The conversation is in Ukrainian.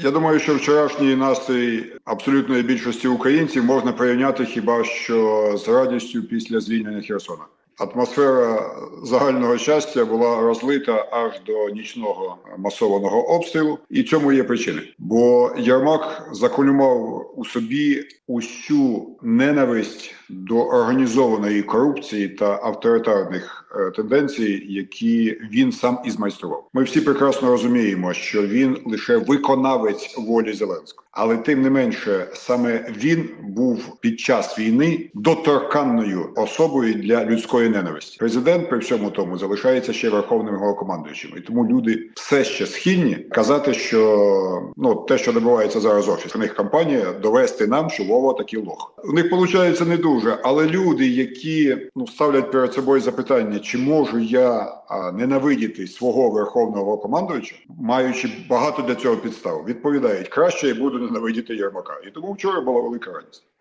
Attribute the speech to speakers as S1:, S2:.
S1: Я думаю, що вчорашній настрій абсолютної більшості українців можна порівняти хіба що з радістю після звільнення Херсона. Атмосфера загального щастя була розлита аж до нічного масованого обстрілу, і цьому є причини. Бо Єрмак заколюмав у собі усю ненависть до організованої корупції та авторитарних е, тенденцій, які він сам і змайстрував. Ми всі прекрасно розуміємо, що він лише виконавець волі Зеленського, але тим не менше, саме він був під час війни доторканною особою для людської ненависті. Президент при всьому тому залишається ще верховним головнокомандуючим, і тому люди все ще схильні казати, що ну те, що добувається зараз офіс, у них кампанія довести нам, що Вова такий лох. У них виходить не дуже, але люди, які ну ставлять перед собою запитання, чи можу я а, ненавидіти свого верховного командувача, маючи багато для цього підстав, відповідають краще я буду ненавидіти Єрмака. І тому вчора була велика радість.